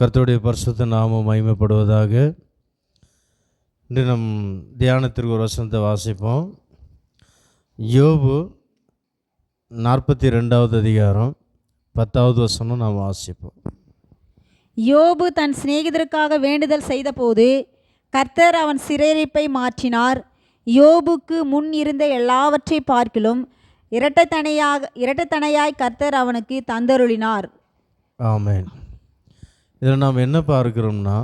கர்த்தருடைய பரிசுத்த நாமம் மகிமைப்படுவதாக இன்று நம் தியானத்திற்கு ஒரு வசனத்தை வாசிப்போம். யோபு நாற்பத்தி ரெண்டாவது அதிகாரம் பத்தாவது வசனம் நாம் வாசிப்போம். யோபு தன் சிநேகிதருக்காக வேண்டுதல் செய்தபோது கர்த்தர் அவன் சிறையிருப்பை மாற்றினார். யோபுக்கு முன் இருந்த எல்லாவற்றை பார்க்கிலும் இரட்டைத்தனையாக இரட்டைத்தனையாய் கர்த்தர் அவனுக்கு தந்தருளினார். ஆமென். இதில் நாம் என்ன பார்க்கிறோம்னா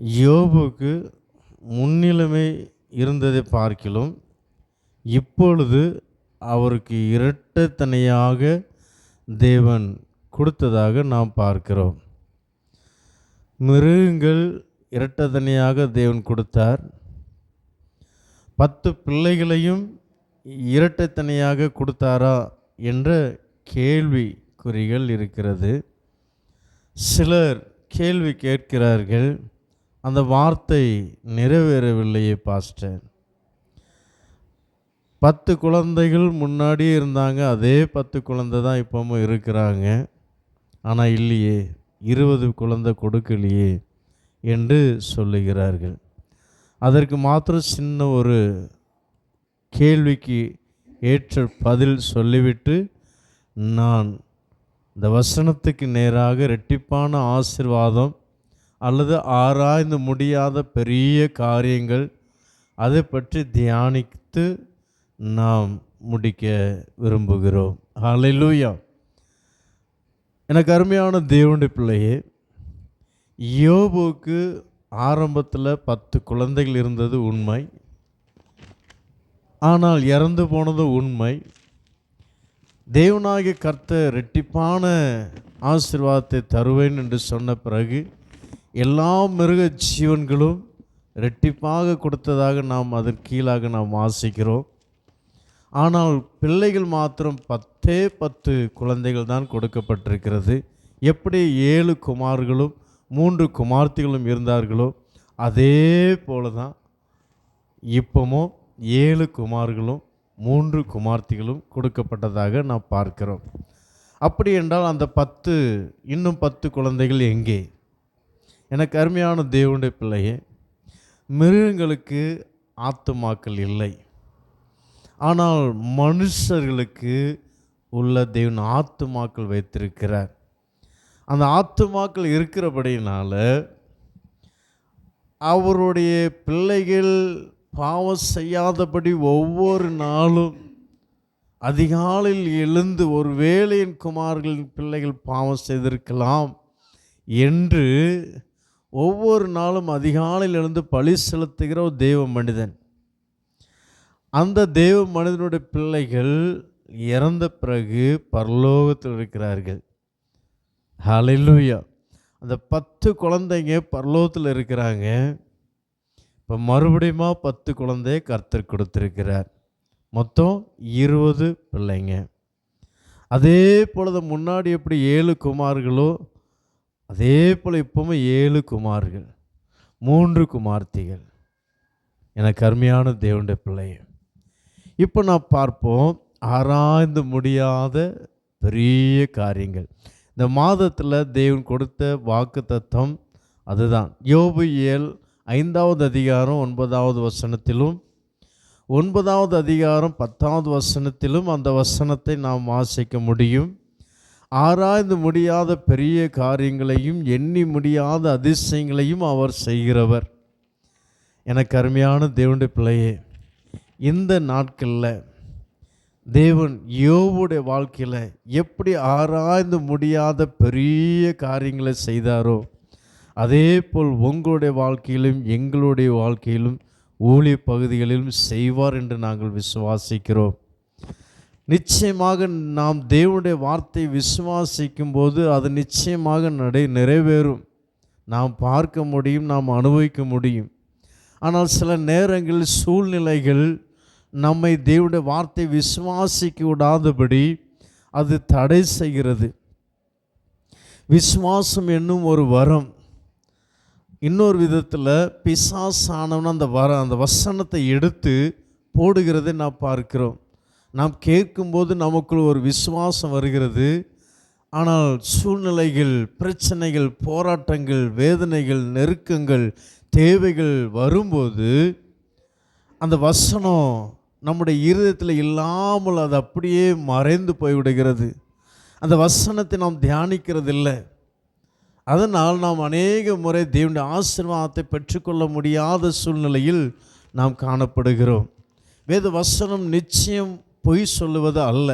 யோபுக்கு முன்னிலைமை இருந்ததை பார்க்கிலும் இப்பொழுது அவருக்கு இரட்டத்தனையாக தேவன் கொடுத்ததாக நாம் பார்க்கிறோம். மிருகங்கள் இரட்டத்தனையாக தேவன் கொடுத்தார். பத்து பிள்ளைகளையும் இரட்டைத்தனையாக கொடுத்தாரா என்ற கேள்விக்குறிகள் இருக்கிறது. சிலர் கேள்வி கேட்கிறார்கள் அந்த வார்த்தை நிறைவேறவில்லையே பாஸ்டர். பத்து குழந்தைகள் முன்னாடியே இருந்தாங்க அதே பத்து குழந்தை தான் இப்போவும் இருக்கிறாங்க. ஆனால் இல்லையே இருபது குழந்தை கொடுக்கலையே என்று சொல்லுகிறார்கள். அதற்கு மாத்திரம் சின்ன ஒரு கேள்விக்கு ஏற்ற பதில் சொல்லிவிட்டு நான் இந்த வசனத்துக்கு நேராக ரெட்டிப்பான ஆசிர்வாதம் அல்லது ஆராய்ந்து முடியாத பெரிய காரியங்கள் அதை பற்றி தியானித்து நாம் முடிக்க விரும்புகிறோம். ஹalleluya எனக்கு அருமையான தேவனுடைய பிள்ளையே யோபுக்கு ஆரம்பத்தில் பத்து குழந்தைகள் இருந்தது உண்மை ஆனால் இறந்து போனது உண்மை. தேவனாகிய கர்த்தர் ரெட்டிப்பான ஆசிர்வாதத்தை தருவேன் என்று சொன்ன பிறகு எல்லா மிருக ஜீவன்களும் ரெட்டிப்பாக கொடுத்ததாக நாம் அதன் கீழாக நாம் வாசிக்கிறோம். ஆனால் பிள்ளைகள் மாத்திரம் பத்தே பத்து குழந்தைகள் தான் கொடுக்கப்பட்டிருக்கிறது. எப்படி ஏழு குமார்களும் மூன்று குமார்த்திகளும் இருந்தார்களோ அதே போல தான் இப்போமோ ஏழு குமார்களும் மூன்று குமார்த்திகளும் கொடுக்கப்பட்டதாக நாம் பார்க்கிறோம். அப்படி என்றால் அந்த பத்து இன்னும் பத்து குழந்தைகள் எங்கே? எனக்கு அருமையான தேவனுடைய பிள்ளையே மிருகங்களுக்கு ஆத்துமாக்கள் இல்லை. ஆனால் மனுஷர்களுக்கு உள்ள தேவன் ஆத்துமாக்கள் வைத்திருக்கிறார். அந்த ஆத்துமாக்கள் இருக்கிறபடியினால் அவருடைய பிள்ளைகள் பாவம் செய்யாதபடி ஒவ்வொரு நாளும் அதிகாலையில் எழுந்து ஒரு வேலையின் குமார்களின் பிள்ளைகள் பாவம் செய்திருக்கலாம் என்று ஒவ்வொரு நாளும் அதிகாலையில் எழுந்து பழி செலுத்துகிற ஒரு தெய்வ மனிதன். அந்த தெய்வ மனிதனுடைய பிள்ளைகள் இறந்த பிறகு பரலோகத்தில் இருக்கிறார்கள். ஹalleluya அந்த பத்து குழந்தைங்க பரலோகத்தில் இருக்கிறாங்க. இப்போ மறுபடியுமா பத்து குழந்தைய கர்த்தர் கொடுத்துருக்கிறார். மொத்தம் இருபது பிள்ளைங்க. அதே பொழுது முன்னாடி எப்படி ஏழு குமார்களோ அதே போல் இப்போவும் ஏழு குமார்கள் மூன்று குமார்த்திகள். எனக்கு அருமையான தேவனுடைய பிள்ளை. இப்போ நான் பார்ப்போம் ஆராய்ந்து முடியாத பெரிய காரியங்கள். இந்த மாதத்தில் தேவன் கொடுத்த வாக்கு தத்துவம் அதுதான். யோபு ஏழ் ஐந்தாவது அதிகாரம் ஒன்பதாவது வசனத்திலும் ஒன்பதாவது அதிகாரம் பத்தாவது வசனத்திலும் அந்த வசனத்தை நாம் வாசிக்க முடியும். ஆராய்ந்து முடியாத பெரிய காரியங்களையும் எண்ணி முடியாத அதிசயங்களையும் அவர் செய்கிறவர். எனக்கு அருமையான தேவனுடைய பிள்ளையே இந்த நாட்களில் தேவன் யோவுடைய வாழ்க்கையில் எப்படி ஆராய்ந்து முடியாத பெரிய காரியங்களை செய்தாரோ அதே போல் உங்களுடைய வாழ்க்கையிலும் எங்களுடைய வாழ்க்கையிலும் ஊழிய பகுதிகளிலும் செய்வார் என்று நாங்கள் விசுவாசிக்கிறோம். நிச்சயமாக நாம் தேவனுடைய வார்த்தை விசுவாசிக்கும் போது அது நிச்சயமாக நடை நிறைவேறும். நாம் பார்க்க முடியும் நாம் அனுபவிக்க முடியும். ஆனால் சில நேரங்களில் சூழ்நிலைகள் நம்மை தேவனுடைய வார்த்தை விசுவாசிக்க விடாதபடி அது தடை செய்கிறது. விசுவாசம் என்னும் ஒரு வரம். இன்னொரு விதத்தில் பிசாசானவன் அந்த வர அந்த வசனத்தை எடுத்து போடுகிறதை நாம் பார்க்கிறோம். நாம் கேட்கும்போது நமக்குள் ஒரு விசுவாசம் வருகிறது. ஆனால் சூழ்நிலைகள் பிரச்சனைகள் போராட்டங்கள் வேதனைகள் நெருக்கங்கள் தேவைகள் வரும்போது அந்த வசனம் நம்முடைய இருதயத்தில் இல்லாமல் அது அப்படியே மறைந்து போய்விடுகிறது. அந்த வசனத்தை நாம் தியானிக்கிறதில்லை. அதனால் நாம் அநேக முறை தேவனுடைய ஆசீர்வாதத்தை பெற்றுக்கொள்ள முடியாத சூழ்நிலையில் நாம் காணப்படுகிறோம். வேத வசனம் நிச்சயம் பொய் சொல்லுவது அல்ல.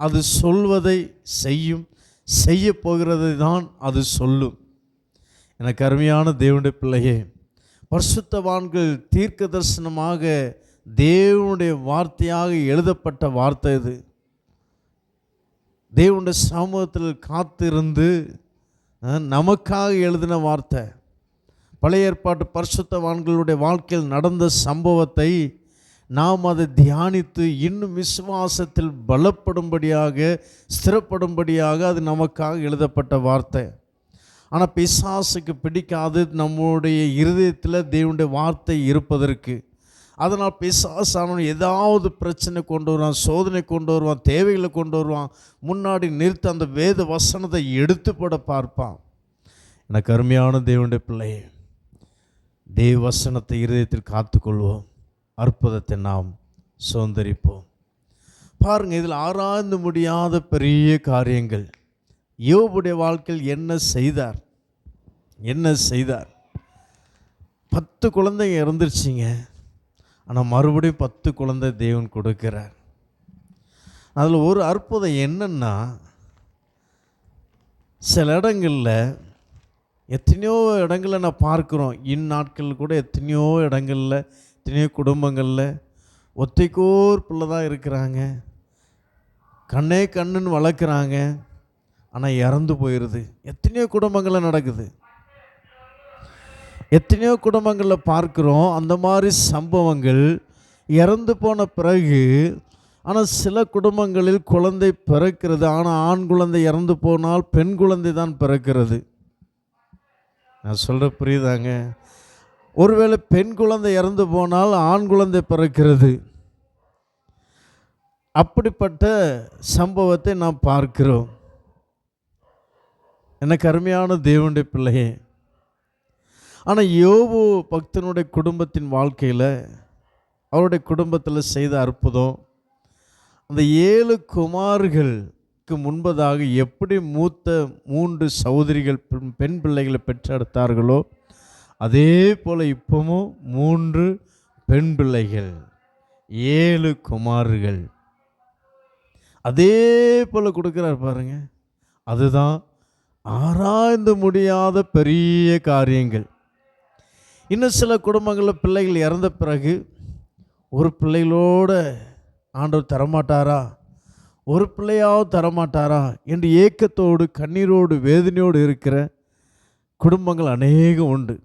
அது சொல்வதை செய்யும் செய்ய போகிறதை தான் அது சொல்லும். எனக்கு அருமையான தேவனுடைய பிள்ளையே பரிசுத்தவான்கள் தீர்க்க தரிசனமாக தேவனுடைய வார்த்தையாக எழுதப்பட்ட வார்த்தை இது. தேவனுடைய சமூகத்தில் காத்திருந்து நமக்காக எழுதின வார்த்தை. பழைய ஏற்பாட்டு பரிசுத்தவான்களுடைய வாழ்க்கையில் நடந்த சம்பவத்தை நாம் அதை தியானித்து இன்னும் விசுவாசத்தில் பலப்படும்படியாக ஸ்திரப்படும்படியாக அது நமக்காக எழுதப்பட்ட வார்த்தை. ஆனால் பிசாசுக்கு பிடிக்காது நம்முடைய இருதயத்தில் தேவனுடைய வார்த்தை இருப்பதற்கு. அதனால் பிசாசானவன் ஏதாவது பிரச்சனை கொண்டு வருவான் சோதனை கொண்டு வருவான் தேவைகளை கொண்டு வருவான் முன்னாடி நிறுத்த அந்த வேத வசனத்தை எடுத்துப்பட பார்ப்பான். எனக்கு அருமையான தேவனுடைய பிள்ளையே தேவ வசனத்தை இருதயத்தில் காத்துக்கொள்வோம் அற்புதத்தை நாம் சுதந்திரிப்போம். பாருங்கள் இதில் ஆராய்ந்து முடியாத பெரிய காரியங்கள். யோபுடைய வாழ்க்கையில் என்ன செய்தார்? என்ன செய்தார்? பத்து குழந்தைங்க இறந்துருச்சிங்க. ஆனால் மறுபடியும் பத்து குழந்தை தேவன் கொடுக்கிறார். அதில் ஒரு அற்புதம் என்னென்னா சில இடங்களில் எத்தனையோ இடங்களில் நான் பார்க்குறோம். இந்நாட்கள் கூட எத்தனையோ இடங்களில் எத்தனையோ குடும்பங்களில் ஒத்தைக்கோர் பிள்ளை தான் இருக்கிறாங்க. கண்ணே கண்ணுன்னு வளர்க்குறாங்க. ஆனால் இறந்து போயிடுது எத்தனையோ குடும்பங்களில் நடக்குது. எத்தனையோ குடும்பங்களில் பார்க்குறோம் அந்த மாதிரி சம்பவங்கள் இறந்து போன பிறகு ஆனால் சில குடும்பங்களில் குழந்தை பிறக்கிறது ஆனால் ஆண் குழந்தை இறந்து போனால் பெண் குழந்தை தான் பிறக்கிறது. நான் சொல்கிற புரியுதாங்க? ஒருவேளை பெண் குழந்தை இறந்து போனால் ஆண் குழந்தை பிறக்கிறது. அப்படிப்பட்ட சம்பவத்தை நாம் பார்க்கிறோம். எனக்கு அருமையான தேவனுடைய பிள்ளையே ஆனால் யோபு பக்தனுடைய குடும்பத்தின் வாழ்க்கையில் அவருடைய குடும்பத்தில் செய்த அற்புதம் அந்த ஏழு குமார்களுக்கு முன்பதாக எப்படி மூத்த மூன்று சகோதரிகள் பெண் பெண் பிள்ளைகளை பெற்றெடுத்தார்களோ அதே போல் இப்போவும் மூன்று பெண் பிள்ளைகள் ஏழு குமார்கள். அதே போல் கொடுக்குறார் பாருங்க. அதுதான் ஆராய்ந்து முடியாத பெரிய காரியங்கள். இன்னும் சில குடும்பங்களில் பிள்ளைகள் இறந்த பிறகு ஒரு பிள்ளைகளோட ஆண்டவர் தரமாட்டாரா? ஒரு பிள்ளையாவது தரமாட்டாரா? என்று ஏக்கத்தோடு கண்ணீரோடு வேதனையோடு இருக்கிற குடும்பங்கள் அநேகம் உண்டு.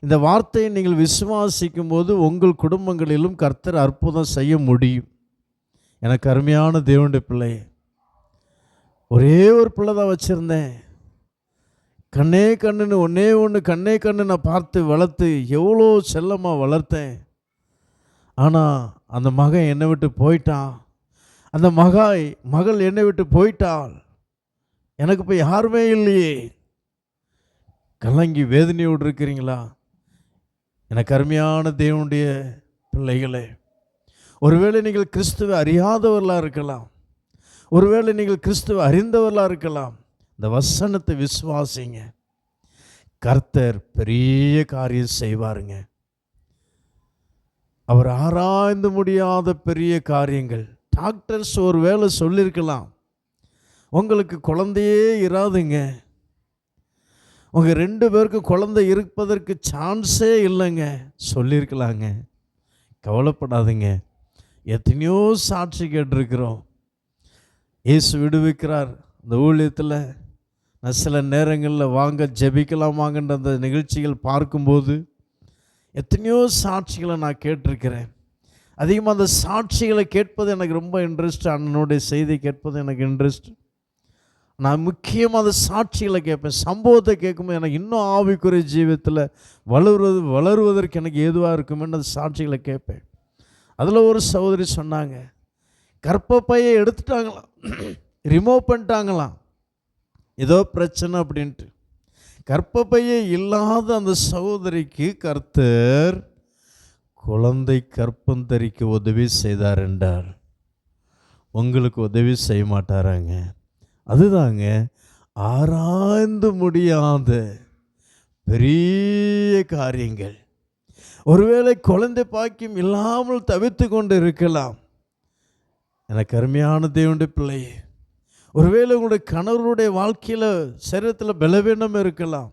இந்த வார்த்தையை நீங்கள் விசுவாசிக்கும் போது உங்கள் குடும்பங்களிலும் கர்த்தர் அற்புதம் செய்ய முடியும். எனக்கு அருமையான தேவனுடைய பிள்ளை ஒரே ஒரு பிள்ளை தான் வச்சுருந்தேன். கண்ணே கண்ணுன்னு ஒன்றே ஒன்று கண்ணே கண்ணு நான் பார்த்து வளர்த்து எவ்வளோ செல்லமாக வளர்த்தேன். ஆனால் அந்த மகன் என்னை விட்டு போயிட்டான். அந்த மகாய் மகள் என்னை விட்டு போயிட்டாள். எனக்கு இப்போ யாருமே இல்லையே. கலங்கி வேதனையோடு இருக்கிறீங்களா? எனக்கு அருமையான தேவனுடைய பிள்ளைகளே ஒருவேளை நீங்கள் கிறிஸ்துவை அறியாதவர்களாக இருக்கலாம். ஒருவேளை நீங்கள் கிறிஸ்துவை அறிந்தவர்களாக இருக்கலாம். இந்த வசனத்தை விசுவாசிங்க. கர்த்தர் பெரிய காரியம் செய்வாருங்க. அவர் ஆராய்ந்து முடியாத பெரிய காரியங்கள். டாக்டர்ஸ் ஒரு வேலை சொல்லியிருக்கலாம் உங்களுக்கு குழந்தையே இராதுங்க. உங்கள் ரெண்டு பேருக்கு குழந்தை இருப்பதற்கு சான்ஸே இல்லைங்க. சொல்லியிருக்கலாங்க கவலைப்படாதுங்க. எத்தனையோ சாட்சி கேட்டிருக்கிறோம். இயேசு விடுவிக்கிறார். இந்த ஊழியத்தில் சில நேரங்களில் வாங்க ஜெபிக்கலாம் வாங்கன்ற அந்த நிகழ்ச்சிகள் பார்க்கும்போது எத்தனையோ சாட்சிகளை நான் கேட்டிருக்கிறேன். அதிகமாக அந்த சாட்சிகளை கேட்பது எனக்கு ரொம்ப இன்ட்ரெஸ்ட் அண்ணனுடைய செய்தி கேட்பது எனக்கு இன்ட்ரெஸ்ட் நான் முக்கியமாக அந்த சாட்சிகளை கேட்பேன். சம்பவத்தை கேட்கும்போது எனக்கு இன்னும் ஆவிக்குரிய ஜீவியத்தில் வளருவது வளருவதற்கு எனக்கு ஏதுவாக இருக்குமேன்னு அந்த சாட்சிகளை கேட்பேன். அதில் ஒரு சகோதரி சொன்னாங்க கர்ப்பப்பையை எடுத்துட்டாங்களாம். ரிமூவ் பண்ணிட்டாங்களாம். ஏதோ பிரச்சனை அப்படின்ட்டு. கற்பப்பையே இல்லாத அந்த சகோதரிக்கு கர்த்தர் குழந்தை கற்பம் தரிக்க உதவி செய்தார் என்றார். உங்களுக்கு உதவி செய்ய மாட்டாராங்க. அதுதாங்க ஆராய்ந்து முடியாத பெரிய காரியங்கள். ஒருவேளை குழந்தை பாக்கியம் இல்லாமல் தவித்து கொண்டு இருக்கலாம். எனக்கு அருமையான தேவனுடைய பிள்ளையே ஒருவேளை உங்களுடைய கணவருடைய வாழ்க்கையில் சரீரத்தில் பலவீனம் இருக்கலாம்.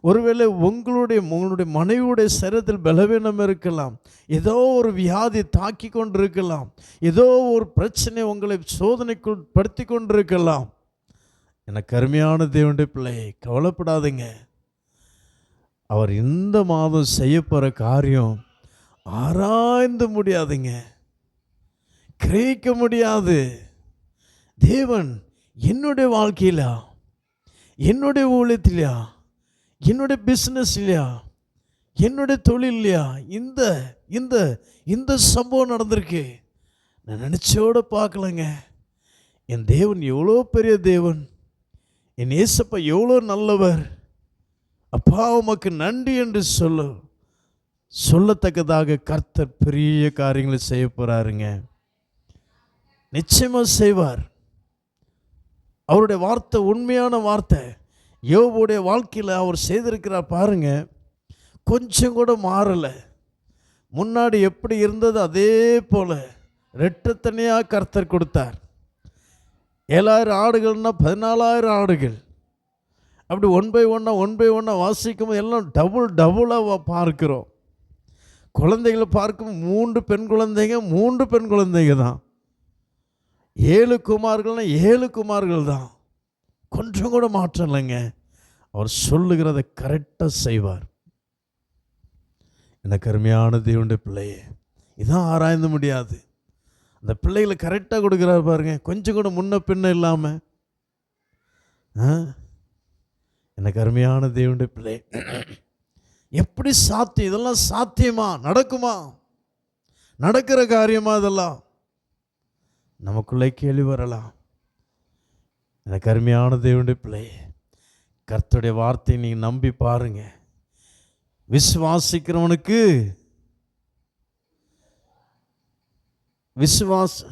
ஒருவேளை உங்களுடைய உங்களுடைய மனைவியுடைய சரீரத்தில் பலவீனம் இருக்கலாம். ஏதோ ஒரு வியாதி தாக்கி கொண்டிருக்கலாம். ஏதோ ஒரு பிரச்சனை உங்களை சோதனைக்குள் படுத்தி கொண்டிருக்கலாம். எனக்கு அருமையான தேவனுடைய பிள்ளை கவலைப்படாதீங்க. அவர் இந்த மாதம் செய்ய போகிற காரியம் ஆராய்ந்து முடியாதுங்க. கிரகிக்க முடியாது. தேவன் என்னுடைய வாழ்க்கையிலா? என்னுடைய ஊழியத்திலையா? என்னுடைய பிஸ்னஸ் இல்லையா என்னுடைய தொழில் இல்லையா இந்த இந்த இந்த சம்பவம் நடந்திருக்கு. நான் நினச்சோட பார்க்கலங்க. என் தேவன் எவ்வளோ பெரிய தேவன். என் ஏசப்பா எவ்வளோ நல்லவர். அப்பா உமக்கு நன்றி என்று சொல்ல. சொல்லத்தக்கதாக கர்த்தர் பெரிய காரியங்களை செய்ய போகிறாருங்க நிச்சயமாக செய்வார். அவருடைய வார்த்தை உண்மையான வார்த்தை. யோபுடைய வாழ்க்கையில் அவர் செய்திருக்கிறார் பாருங்க. கொஞ்சம் கூட மாறலை. முன்னாடி எப்படி இருந்தது அதே போல் ரெட்டத்தனையாக கர்த்தர் கொடுத்தார். ஏழாயிரம் ஆடுகள்னா பதினாலாயிரம் ஆடுகள். அப்படி ஒன் பை ஒன்னாக ஒன் பை ஒன்னாக வாசிக்கும் போது எல்லாம் டபுள் டபுளாக பார்க்குறோம். குழந்தைகளை பார்க்கும் மூன்று பெண் குழந்தைங்க மூன்று பெண் குழந்தைங்க தான். ஏழு குமார்கள்னால் ஏழு குமார்கள் தான் கொஞ்சம் கூட மாற்றம் இல்லைங்க. அவர் சொல்லுகிறத கரெக்டாக செய்வார். எனக்கு அருமையான தேவனுடைய பிள்ளையே. இதான் ஆராய்ந்து முடியாது. அந்த பிள்ளைகளை கரெக்டாக கொடுக்குறாரு பாருங்க. கொஞ்சம் கூட முன்ன பின்ன இல்லாமல் ஆ? எனக்கு அருமையான தேவனுடைய பிள்ளை. எப்படி சாத்தியம்? இதெல்லாம் சாத்தியமா? நடக்குமா? நடக்கிற காரியமா இதெல்லாம்? நமக்குள்ளே கேள்வி வரலாம். எனக்கு அருமையான தேவனுடைய பிள்ளை கர்த்தருடைய வார்த்தையை நீங்கள் நம்பி பாருங்க. விசுவாசிக்கிறவனுக்கு விசுவாச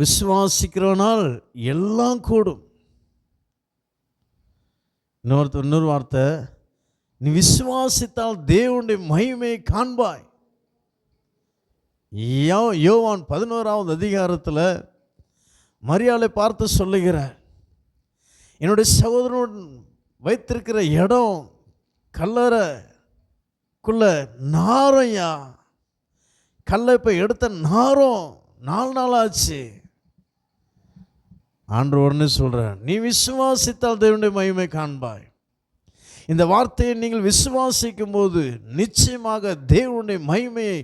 விசுவாசிக்கிறவனால் எல்லாம் கூடும். இன்னொருத்தர் இன்னொரு வார்த்தை நீ விசுவாசித்தால் தேவனுடைய மகிமையை காண்பாய். யோ யோவான் பதினோராவது அதிகாரத்தில் மரியாதை பார்த்து சொல்லுகிறார். என்னுடைய சகோதரனுடன் வைத்திருக்கிற இடம் கல்லறைக்குள்ள நாரையா. கல்லை இப்போ எடுத்த நாரம் நாலு நாள் ஆச்சு. ஆண்டு உடனே சொல்கிறேன் நீ விசுவாசித்தால் தேவனுடைய மகிமை காண்பாய். இந்த வார்த்தையை நீங்கள் விசுவாசிக்கும் போது நிச்சயமாக தேவனுடைய மகிமையை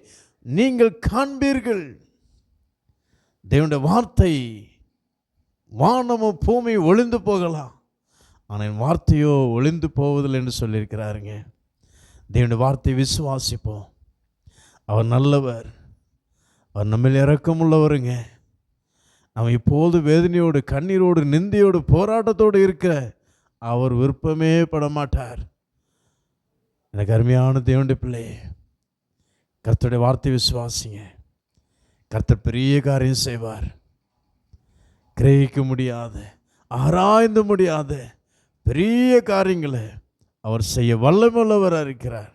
நீங்கள் காண்பீர்கள். தேவனுடைய வார்த்தை வானமும் பூமி ஒளிந்து போகலாம். ஆனால் என் வார்த்தையோ ஒளிந்து போவதில்லை என்று சொல்லியிருக்கிறாருங்க. தேவனுடைய வார்த்தையை விசுவாசிப்போம். அவர் நல்லவர். அவர் நம்மில் இறக்கமுள்ளவருங்க அவன் இப்போது வேதனையோடு கண்ணீரோடு நிந்தையோடு போராட்டத்தோடு இருக்க அவர் விருப்பமே படமாட்டார். எனக்கு அருமையான தேவனுடைய பிள்ளையே கர்த்தருடைய வார்த்தை விசுவாசிங்க. கர்த்தர் பெரிய காரியம் செய்வார். கிரகிக்க முடியாத ஆராய்ந்து முடியாத பெரிய காரியங்களை அவர் செய்ய வல்லமுள்ளவராக இருக்கிறார்.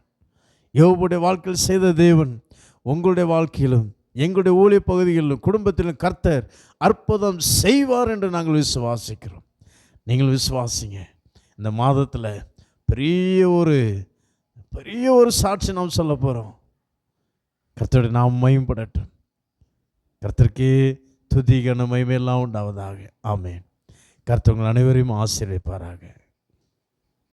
யோபுடைய வாழ்க்கையில் செய்த தேவன் உங்களுடைய வாழ்க்கையிலும் எங்களுடைய ஊழிய பகுதிகளிலும் குடும்பத்திலும் கர்த்தர் அற்புதம் செய்வார் என்று நாங்கள் விசுவாசிக்கிறோம். நீங்கள் விசுவாசிங்க இந்த மாதத்தில் பெரிய ஒரு பெரிய ஒரு சாட்சி நாம் சொல்ல போகிறோம் கர்த்தருடைய நாம் மயம்படட்டும் கர்த்தருக்கே துதி கன மகிமையெல்லாம் உண்டாவதாக. ஆமென். கர்த்தவங்கள் அனைவரையும் ஆசீர்வைப்பாராக